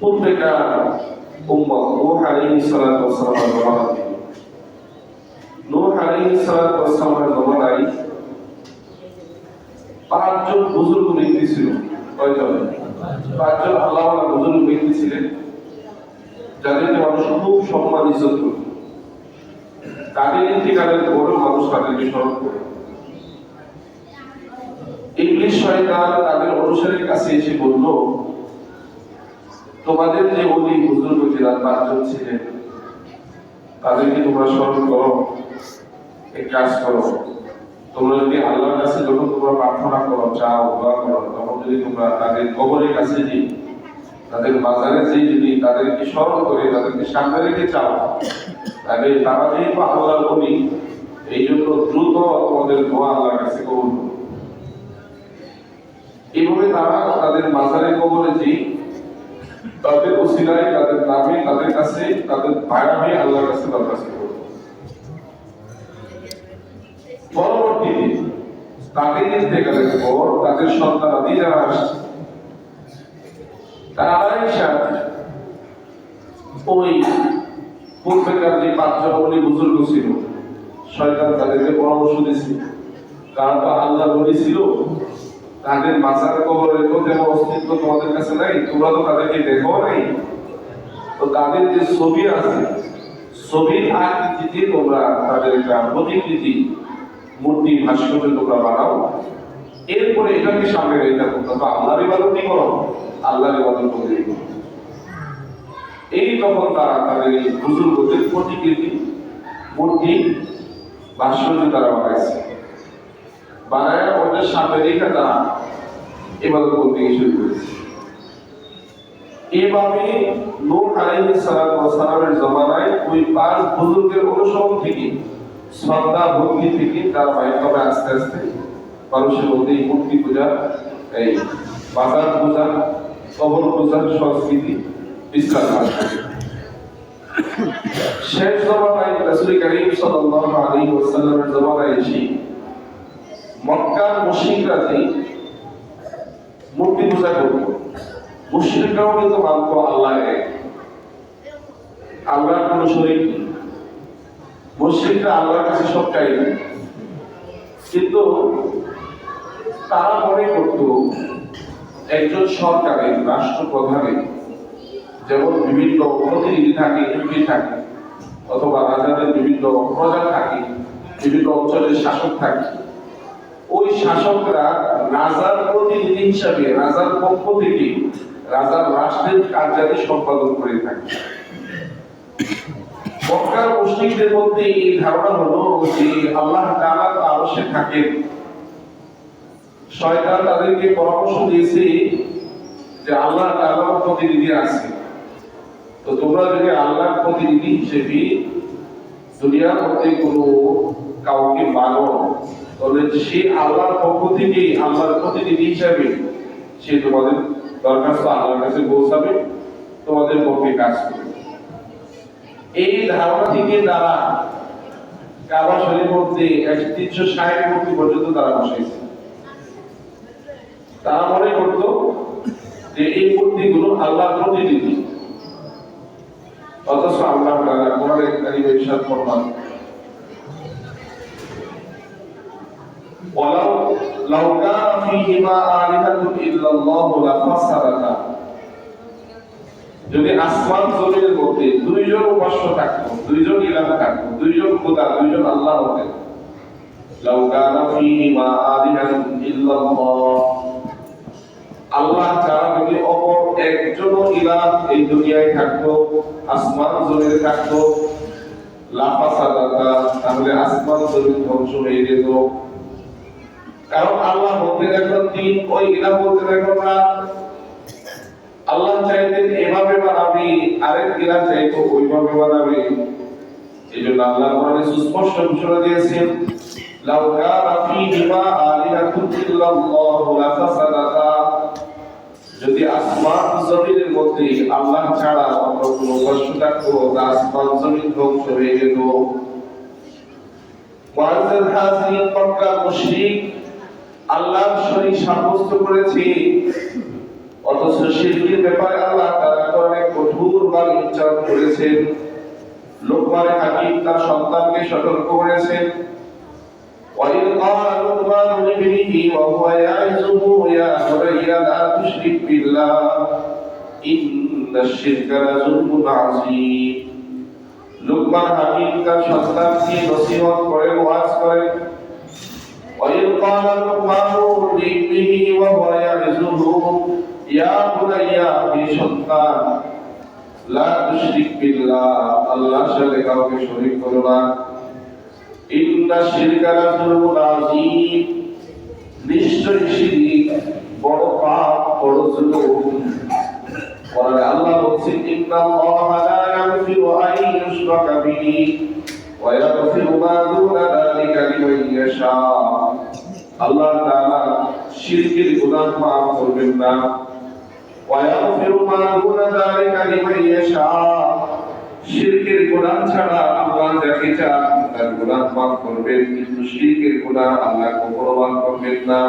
প্রত্যেকটা উম্মত নূহ আলাইহিস সালাতু ওয়াস পাঁচজন বুজুর্গ ব্যক্তি ছিল। কয়জন? পাঁচজন আল্লাহওয়ালা বুজুর্গ ব্যক্তি ছিলেন। যাদেরকে মানুষ খুব সম্মান ইজ্জত করত তাদের ইন্তিকালের পরেও মানুষ তাদেরকে স্মরণ করে। ইংলিশ শয়তান তাদের অনুসারীর কাছে এসে বলল তোমাদের যে অলি বুজুর্গ ছিলেন পাঁচজন ছিলেন, তাদেরকে তোমরা স্মরণ করো, এক কাজ করো তোমরা যদি আল্লাহর কাছে যখন তোমরা প্রার্থনা করো, চাও, দোয়া করো, তখন যদি তোমরা তাদের কবরের কাছে যে তাদের বাজারে যে যদি তাদেরকে স্মরণ করে, তাদেরকে সামনে রেখে চাও, তাহলে তারা যেহেতু আল্লাহর বলি, এই জন্য দ্রুত তোমাদের দোয়া আল্লাহর কাছে কবুল। এইভাবে তারা তাদের বাজারে কবরে যে তাদের ওসিলায়, তাদের নামে, তাদের কাছে, তাদের ভাড়া হয়ে আল্লাহর কাছে দরখাস্ত করবে। পরবর্তীতে তাদের ইন্তেকালের পর তাদের সন্তানাদি যারা আসছে। তারা এসে ওই পূর্বেকার যে পাঁচজন বলি বুজুর্গ ছিল, শয়তান তাদেরকে পরামর্শ দিয়েছিল। কারণ তো আল্লাহ বলেছিল তাদের মাথার কবরের তো তেমন অস্তিত্ব তোমাদের কাছে নাই, তোমরা তো তাদেরকে দেখো নাই। তো তাদের যে ছবি আছে, ছবির আকৃতিতে তোমরা তাদের একটা প্রতিকৃতি মূর্তি ভাস্কর্য তোমরা বানাও। এরপরে এটাকে সামনে রেখে তোমরা তো আল্লাহর ইবাদতই করো, আল্লাহর ইবাদত করে এই তখন তারা তাদের এই বুজুর্গদের প্রতিকৃতি মূর্তি ভাস্কর্য তারা বানাইছে। বানায় ওদের সামনে রেখে তারা ইবাদত করতে শুরু করেছে। এভাবে সালাতু ওয়াস সালামের জমানায় ওই পাঁচ বুজুর্গের অনুসরণ থেকে, শ্রদ্ধা, ভক্তি থেকে তারা আস্তে আস্তে মানুষের মধ্যে এই মূর্তি পূজা, এই বাজার পূজা, কবর পূজার সংস্কৃতি বিস্তার শেষ জমানায় রাসূল করিম সাল্লাল্লাহু আলাইহি ওয়াসাল্লামের জমানায় এসে মক্কার মুশরিকরা যে মূর্তি পূজা করত মুশরিকরাও কিন্তু মানত আল্লাহ আল্লাহর কোনো শরীর মুশরিকরা আল্লাহর কাছে সব চাইবে কিন্তু তারা মনে করত, একজন সরকারের রাষ্ট্রপ্রধানের যেমন বিভিন্ন প্রতিনিধি থাকে, এমপি থাকে, অথবা রাজাদের বিভিন্ন প্রজা থাকে, বিভিন্ন অঞ্চলের শাসক থাকে ওই শাসকরা রাজার প্রতিনিধি হিসাবে, রাজার পক্ষ থেকে রাজার রাষ্ট্রের কার্যাদি সম্পাদন করে থাকে। মক্কার মুসলিমদের মধ্যে এই ধারণা হলো যে আল্লাহ তাআলা তো থাকেন। শয়তান তাদেরকে পরামর্শ দিয়েছে যে আল্লাহ প্রতিনিধি আছে। তো তোমরা যদি আল্লাহর প্রতিনিধি হিসেবে দুনিয়ার মধ্যে কোনো কাউকে মানো আল্লাহর পক্ষ থেকে, আল্লাহর প্রতিনিধি হিসাবে সে তোমাদের দরখাস্ত আল্লাহর কাছে পৌঁছাবে, তোমাদের পক্ষে কাজ করবে। এই ধারণা থেকে তারা কাবা শরীর মধ্যে তিনশো ষাট মূর্তি পর্যন্ত তারা বসাইছে তারা মনে করতো যে এই মূর্তিগুলো আল্লাহর প্রতিনিধি। অথচ আল্লাহ তাআলা কোরআনে কারিমে ইরশাদ লাউ কানা ফীহিমা আলিহাতুন ইল্লাল্লাহু লাফাসাদাতা যদি আসমান জমিনের মধ্যে দুইজন উপাস্য থাকতো, দুইজন ইলাহ থাকতো, দুইজন খোদা, দুইজন আল্লাহ হতেন আল্লাহ ছাড়া যদি অপর একজন ইলাহ এই দুনিয়ায় থাকতো, আসমান জমিনে থাকতো লাফাসাদাতা তাহলে আসমান জমিন ধ্বংস হয়ে যেত। কারণ আল্লাহ বলতে এখন দিন ওই ইলাহ বলতে এখন রাত আল্লাহ চাইতেন এভাবে বানাবে, আরেক ইলাহ চাইতো ওইভাবে বানাবে। এই জন্য আল্লাহ কোরআনে সুস্পষ্ট ঘোষণা দিয়েছেন লাউ কানা আলিহাতুন যদি আসমান জমিনের মধ্যে আল্লাহ ছাড়া অন্য কোনো থাকতো আসমান জমিন ধ্বংস হয়ে যেত। মুশরিক আল্লাহর শরীক সাব্যস্ত করেছে অথচ শিরকের ব্যাপারে আল্লাহ তাআলা কোরআনে লোকমান উচ্চারণ করেছেন লোকমান হাকিম তার সন্তানকে সতর্ক করেছেন وإذ قال لقمان لابنه وهو يعظه يا بني لا تشرك بالله إن الشرك لظلم عظيم লোকমান হাকিম তার সন্তানকে নসিহত করেন ওয়াজ করেন وإذ قال لقمان لابنه وهو يعظه يا بني হে সন্তান লা তুশরিক বিল্লাহ আল্লাহর সাথে কাউকে শরীক করো না ইন্না শিরকা লাযুলমুন আযীম নিশ্চয়ই শিরক বড় পাপ বড় জুলুম কোরআনে আল্লাহ বলছেন ইন্নাল্লাহা লা ইয়াগফিরু আন ইউশরাকা বিহি ওয়া ইয়াগফিরু মা দুনা যালিকা লিমান ইয়াশা আল্লাহ তাআলা শিরকের গুনাহ মাফ করবেন না। ওয়ায়াগফিরু মা দুনা যালিকা লিমান ইয়াশা। শিরকের গুনাহ ছাড়া আল্লাহ যাকে চান তার গুনাহ মাফ করবেন, কিন্তু শিরকের গুনাহ আল্লাহ কখনো মাফ করবেন না।